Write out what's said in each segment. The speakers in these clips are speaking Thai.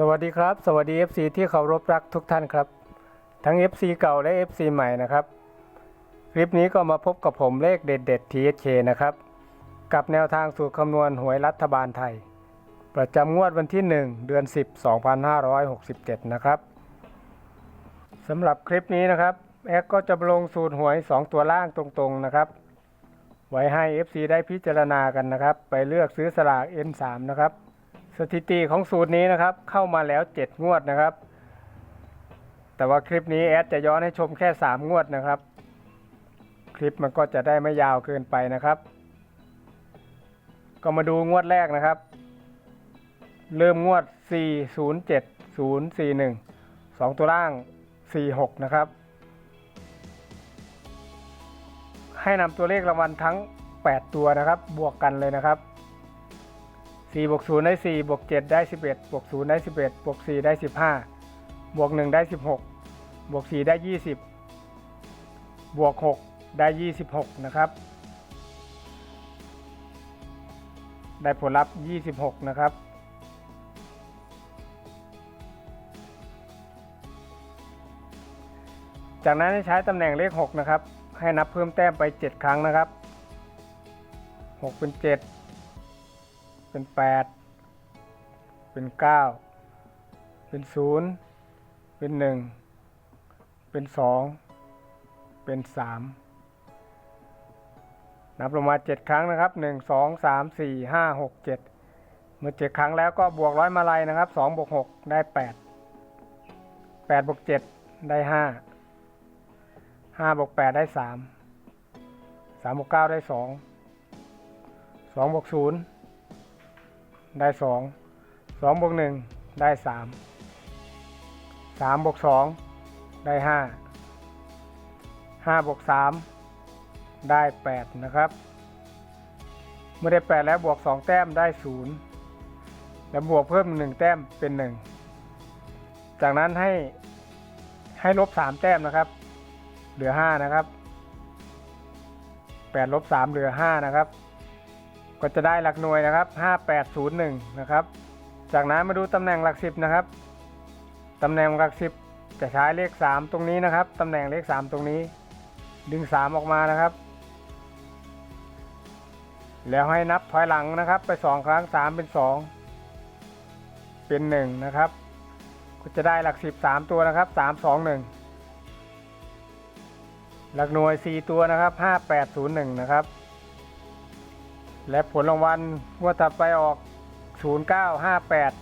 สวัสดีครับ สวัสดี FC ที่เคารพรักทุกท่านครับ ทั้ง FC เก่าและ FC ใหม่นะครับ คลิปนี้ก็มาพบกับผมเลขเด็ดเด็ด THK นะครับ กับแนวทางสูตรคำนวณหวยรัฐบาลไทย ประจำงวดวันที่ 1 เดือน 10 2567 นะครับสำหรับคลิปนี้นะครับ แอคก็จะลงสูตรหวย 2 ตัวล่างตรงๆนะครับ ไว้ให้ FC ได้พิจารณากันนะครับ ไปเลือกซื้อสลาก N3 นะครับ สถิติของสูตรนี้นะครับ เข้ามาแล้ว 7 งวดนะครับ แต่ว่าคลิปนี้แอดจะย้อนให้ชมแค่ 3 งวดนะครับ คลิปมันก็จะได้ไม่ยาวเกินไปนะครับ ก็มาดูงวดแรกนะครับ เริ่มงวด 407041 2 ตัวล่าง 46 นะครับ ให้นำตัวเลขรางวัลทั้ง 8 ตัวนะครับ บวกกันเลยนะครับ 4บวก0ได้4บวก7ได้11บวก0ได้11บวก4ได้15บวก1ได้16บวก4ได้20บวก6ได้ 26 นะครับ ได้ผลลัพธ์ 26 นะครับ จากนั้นใช้ตำแหน่งเลข 6 นะครับ ให้นับเพิ่มแต้มไป 7 ครั้งนะครับ 6 เป็น 7 เป็น8เป็น9เป็น0เป็น1เป็น2เป็น3นับลงมา7ครั้งนะครับ1 2 3 4 5 6 7เมื่อ7ครั้งแล้วก็บวกร้อยมาลัยนะครับ2บวก6ได้8 8บวก7ได้5 5บวก8ได้3 3บวก9ได้2 2บวก0 ได้สองสองบวกหนึ่งได้สามสามบวกสองได้ห้าห้าบวกสามได้แปดนะครับ เมื่อได้แปดแล้วบวกสองแต้มได้ศูนย์แล้วบวกเพิ่มหนึ่งแต้มเป็นหนึ่งจากนั้นให้ให้ลบสามแต้มนะครับ เหลือห้านะครับแปดลบสามเหลือห้านะครับ ก็จะได้หลักหน่วยนะครับ 5801 นะครับ จากนั้นมาดูตำแหน่งหลักสิบนะครับ ตำแหน่งหลักสิบจะใช้เลข 3 ตรงนี้นะครับ ตำแหน่งเลข 3 ตรงนี้ ดึง 3 ออกมานะครับ แล้วให้นับถอยหลังนะครับ ไป 2 ครั้ง 3 เป็น 2 เป็น 1 นะครับ ก็จะได้หลักสิบ3ตัวนะครับ 3 2 1 หลักหน่วย 4 ตัวนะครับ 5801 นะครับ และผลรางวัลงวดถัดไปออก 0958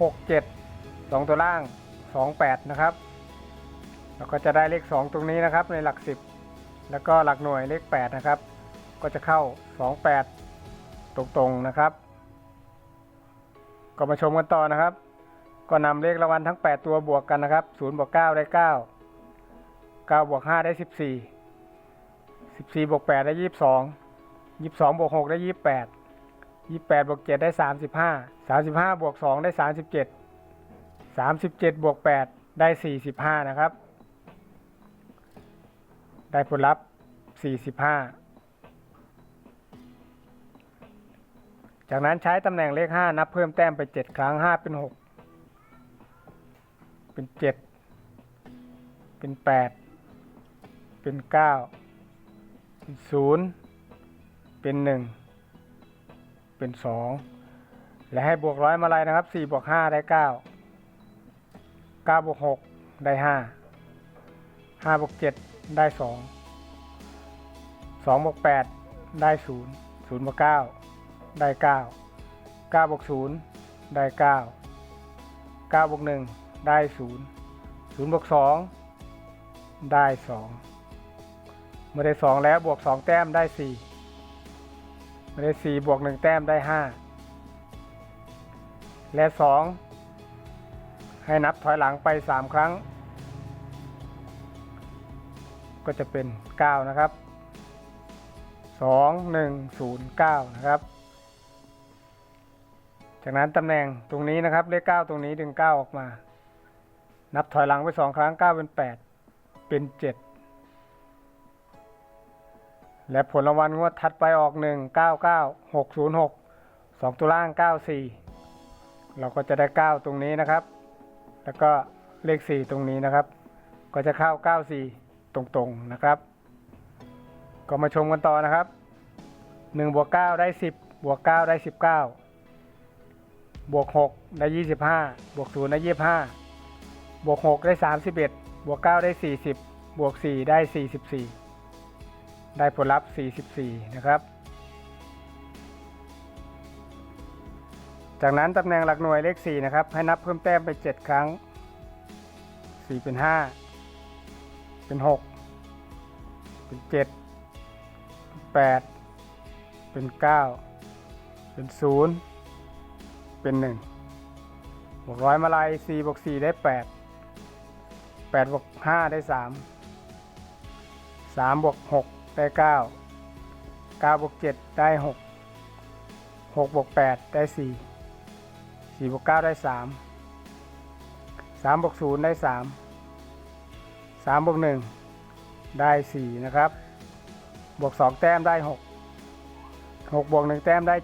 67 2 ตัวล่าง 28 นะครับ แล้วก็จะได้เลข 2 ตรงนี้นะครับในหลัก 10 แล้วก็หลักหน่วยเลข 8 นะครับ ก็จะเข้า 28 ตรงๆนะครับ ก็มาชมกันต่อนะครับ ก็นำเลขรางวัลทั้ง 8 ตัวบวกกันนะครับ0บวก9ได้ 9 9บวก5ได้ 14 14บวก8ได้ 22 ยี่สิบสองบวกหกได้ยี่สิบแปดยี่สิบแปดบวกเจ็ดได้สามสิบห้าสามสิบห้าบวกสองได้สามสิบเจ็ดสามสิบเจ็ดบวกแปดได้สี่สิบห้านะครับ ได้ผลลัพธ์สี่สิบห้าจากนั้นใช้ตำแหน่งเลขห้านับเพิ่มแต้มไปเจ็ดครั้งห้าเป็นหกเป็นเจ็ดเป็นแปดเป็นเก้าเป็นศูนย์ เป็นหนึ่งเป็นสองและให้บวกร้อยมาลัยนะครับสี่บวกห้าได้เก้าเก้าบวกหกได้ห้าห้าบวกเจ็ดได้สองสองบวกแปดได้ศูนย์ศูนย์บวกเก้าได้เก้าเก้าบวกศูนย์ได้เก้าเก้าบวกหนึ่งได้ศูนย์ศูนย์บวกสองได้สองเมื่อได้สองแล้วบวกสองแต้มได้สี่ ไม่ได้สี่บวกหนึ่งแต้มได้ห้าและสองให้นับถอยหลังไปสามครั้ง ก็จะเป็นเก้านะครับสองหนึ่งศูนย์เก้านะครับ จากนั้นตำแหน่งตรงนี้นะครับ เลขเก้าตรงนี้ดึงเก้าออกมา นับถอยหลังไปสองครั้งเก้าเป็นแปดเป็นเจ็ด และผลรางวัลงวดถัดไปออก 1 9 9 6 0 6 2 ตัวล่าง 94 เราก็จะได้ 9 ตรงนี้นะครับ แล้วก็เลข 4 ตรงนี้นะครับ ก็จะเข้า 94 ตรงๆนะครับ ก็มาชมกันต่อนะครับ1บวก9ได้ 10บวก9ได้ 19 บวก 6 ได้ 25 บวก 0 ได้ 25 บวก 6 ได้ 31 บวก 9 ได้ 40 บวก 4 ได้ 44 ได้ผลลัพธ์ 44 นะครับ จากนั้นตำแหน่งหลักหน่วยเลข 4 นะครับ ให้นับเพิ่มแต้มไป 7 ครั้ง 4 เป็น 5 เป็น 6 เป็น 7 เป็น 8 เป็น 9 เป็น 0 เป็น 1 บวกร้อยมาลาย4บวก4 ได้ 8 8บวก5ได้ 3 3บวก6 ได้ 9 9บวก7ได้ 6 6บวก8ได้ 4 4บวก9ได้ 3 3บวก0ได้ 3 3บวก1ได้ 4 นะครับ บวก 2 แต้มได้ 6 6บวก1แต้มได้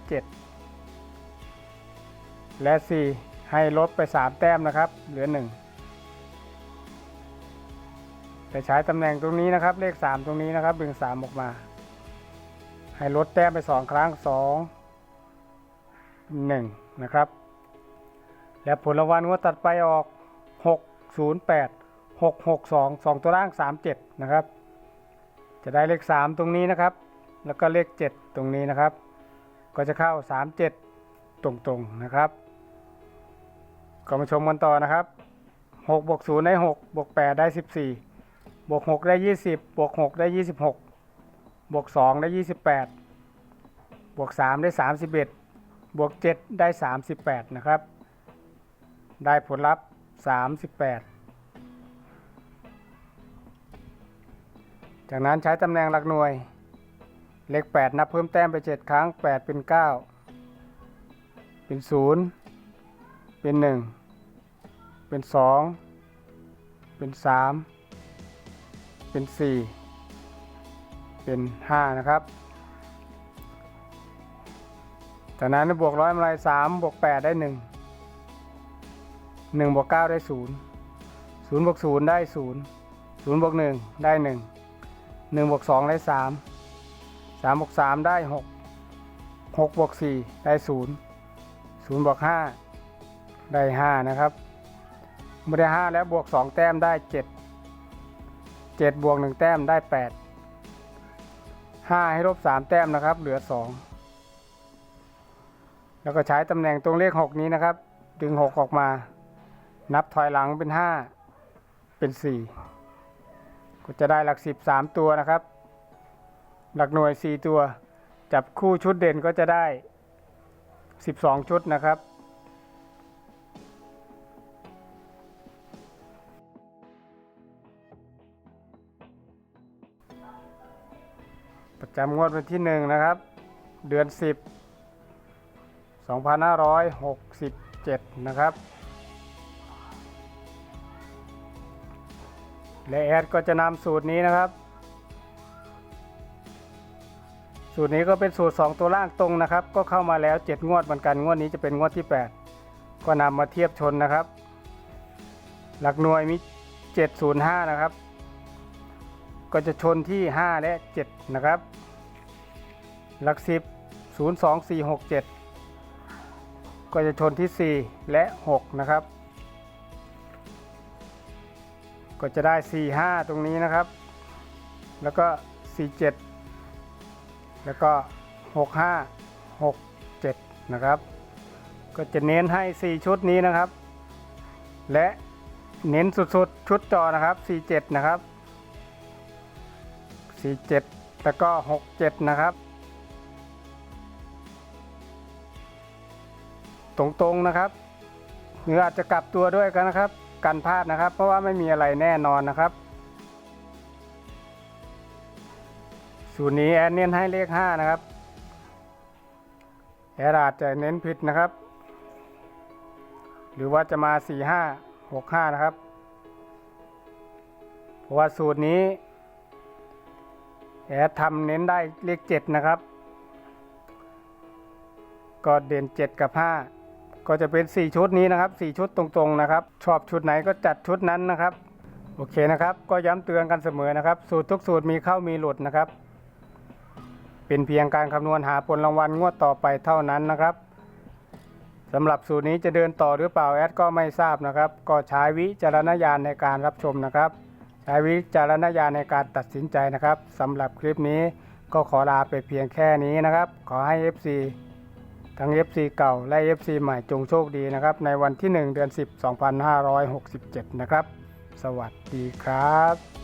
7 และ 4 ให้ลดไป 3 แต้มนะครับ เหลือ 1 แต่ใช้ตำแหน่งตรงนี้นะครับ เลข 3 ตรงนี้นะครับดึง3ออกมา ให้ลดแต้มไป 2 ครั้ง 2 1 นะครับ และผลรางวัลงวดตัดไปออก 608 662 2 ตัวล่าง 37 นะครับ จะได้เลข 3 ตรงนี้นะครับ แล้วก็เลข 7 ตรงนี้นะครับ ก็จะเข้า 37 ตรงๆนะครับก็มาชมกันต่อนะครับ6บวก0ได้6บวก8ได้ 14 บวก6ได้20บวก6ได้26บวก2ได้28บวก3ได้31บวก7ได้38นะครับ ได้ผลลัพธ์ 38 จากนั้นใช้ตำแหน่งหลักหน่วย เลข 8 นับเพิ่มแต้มไป 7 ครั้ง 8 เป็น 9 เป็น 0 เป็น 1 เป็น 2 เป็น 3 เป็น 4 เป็น 5 นะครับ จากนั้นบวกร้อยมาลาย3บวก 8 ได้ 1 1บวก9ได้ 0 0บวก0ได้ 0 0บวก1ได้ 1 1บวก2ได้ 3 3บวก3ได้ 6 6บวก4ได้ 0 0บวก5ได้ 5 นะครับเมื่อได้ 5 แล้วบวก 2 แต้มได้ 7 7 บวก 1 แต้มได้ 8 5 ให้ลบ 3 แต้มนะครับ เหลือ 2 แล้วก็ใช้ตำแหน่งตรงเลข 6 นี้นะครับ ดึง 6 ออกมา นับถอยหลังเป็น 5 เป็น 4 ก็จะได้หลัก 10 3 ตัวนะครับ หลักหน่วย 4 ตัว จับคู่ชุดเด่นก็จะได้ 12 ชุดนะครับ ประจำงวดวันที่1นะครับ เดือน10 2567นะครับ และแอดก็จะนำสูตรนี้นะครับ สูตรนี้ก็เป็นสูตร 2 ตัวล่างตรงนะครับ ก็เข้ามาแล้ว 7 งวดเหมือนกันงวดนี้จะเป็นงวดที่ 8 ก็นำมาเทียบชนนะครับ หลักหน่วยมี 705 นะครับ ก็จะชนที่ 5 และ 7 นะครับ หลัก 10 02467 ก็จะชนที่ 4 และ 6 นะครับ ก็จะได้ 45 ตรงนี้นะครับ แล้วก็ 47 แล้วก็ 65 67 นะครับ ก็จะเน้นให้ 4 ชุดนี้นะครับ และเน้นสุดๆ ชุดจอนะครับ 47 นะครับ 47 แล้วก็ 67 นะครับ ตรงๆนะครับหรืออาจจะกลับตัวด้วยกันนะครับ กันพลาดนะครับ เพราะว่าไม่มีอะไรแน่นอนนะครับ สูตรนี้แอดเน้นให้เลข 5 นะครับ แอดอาจจะเน้นผิดนะครับ หรือว่าจะมา 4 5 6 5 นะครับ เพราะว่าสูตรนี้ แอดทำเน้นได้เลข7นะครับ ก็เด่น7กับ5ก็จะเป็น 4 ชุดนี้นะครับ 4 ชุดตรงๆนะครับ ชอบชุดไหนก็จัดชุดนั้นนะครับ โอเคนะครับ ก็ย้ำเตือนกันเสมอนะครับ สูตรทุกสูตรมีเข้ามีหลุดนะครับ เป็นเพียงการคำนวณหาผลรางวัลงวดต่อไปเท่านั้นนะครับสำหรับสูตรนี้จะเดินต่อหรือเปล่าแอดก็ไม่ทราบนะครับ ก็ใช้วิจารณญาณในการรับชมนะครับ ใช้วิจารณญาณในการตัดสินใจนะครับสำหรับคลิปนี้ก็ขอลาไปเพียงแค่นี้นะครับ ขอให้ FC ทั้ง FC เก่าและ FC ใหม่จงโชคดีนะครับ ในวันที่ 1 เดือน 10 2567 นะครับ สวัสดีครับ